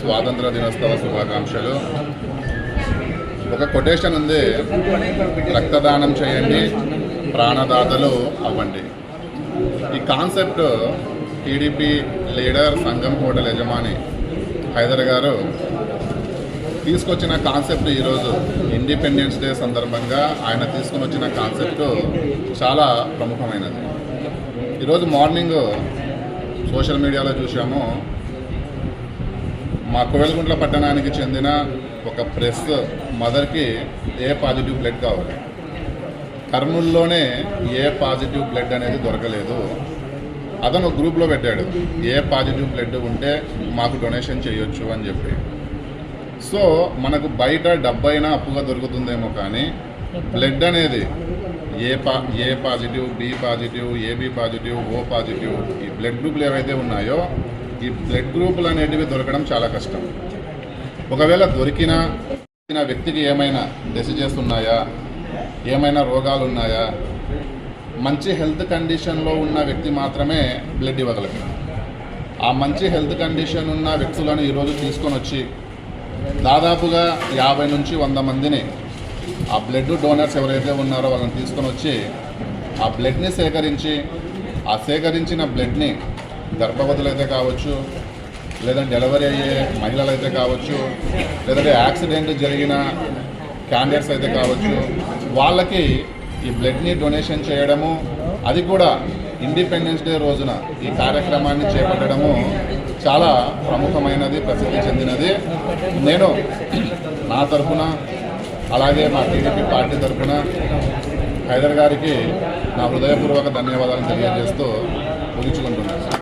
స్వాతంత్ర దినోత్సవ శుభాకాంక్షలు. ఒక కొటేషన్ ఉంది. రక్తదానం చేయండి ప్రాణదాతలు అవ్వండి. ఈ కాన్సెప్ట్ టీడీపీ లీడర్ సంఘం హోటల్ యజమాని హైదర్ గారు తీసుకొచ్చిన కాన్సెప్ట్ ఈరోజు ఇండిపెండెన్స్ డే సందర్భంగా ఆయన తీసుకొని వచ్చిన కాన్సెప్ట్ చాలా ప్రముఖమైనది. ఈరోజు మార్నింగ్ సోషల్ మీడియాలో చూసాము మా కోవెలగుంట్ల పట్టణానికి చెందిన ఒక ప్రెస్ మదర్కి ఏ పాజిటివ్ బ్లడ్ కావాలి? కర్నూలులోనే ఏ పాజిటివ్ బ్లడ్ అనేది దొరకలేదు. అతను గ్రూప్లో పెట్టాడు ఏ పాజిటివ్ బ్లడ్ ఉంటే మాకు డొనేషన్ చేయొచ్చు అని చెప్పి. సో మనకు బయట డబ్బైనా అప్పుగా దొరుకుతుందేమో కానీ బ్లడ్ అనేది ఏ పా A positive B positive AB positive O positive ఈ బ్లడ్ గ్రూప్లు ఏవైతే ఉన్నాయో ఈ బ్లడ్ గ్రూపులు అనేటివి దొరకడం చాలా కష్టం. ఒకవేళ దొరికిన వ్యక్తికి ఏమైనా డెసిజెస్ ఉన్నాయా? ఏమైనా రోగాలు ఉన్నాయా మంచి హెల్త్ కండిషన్లో ఉన్న వ్యక్తి మాత్రమే బ్లడ్ ఇవ్వగలరు ఆ మంచి హెల్త్ కండిషన్ ఉన్న వ్యక్తులను ఈరోజు తీసుకొని వచ్చి దాదాపుగా యాభై నుంచి వంద మందిని ఆ బ్లడ్ డోనర్స్ ఎవరైతే ఉన్నారో వాళ్ళని తీసుకొని వచ్చి ఆ బ్లడ్ని సేకరించి ఆ సేకరించిన బ్లడ్ని గర్భవతులైతే కావచ్చు లేదా డెలివరీ అయ్యే మహిళలు అయితే కావచ్చు లేదంటే యాక్సిడెంట్ జరిగిన క్యాండిడేట్స్ అయితే కావచ్చు వాళ్ళకి ఈ బ్లడ్ని డొనేషన్ చేయడము అది కూడా ఇండిపెండెన్స్ డే రోజున ఈ కార్యక్రమాన్ని చేపట్టడము చాలా ప్రముఖమైనది ప్రసిద్ధి చెందినది. నేను నా తరఫున అలాగే మా టీడీపీ పార్టీ తరఫున హైదర్ గారికి నా హృదయపూర్వక ధన్యవాదాలు తెలియజేస్తూ ముగించుకుంటున్నాను.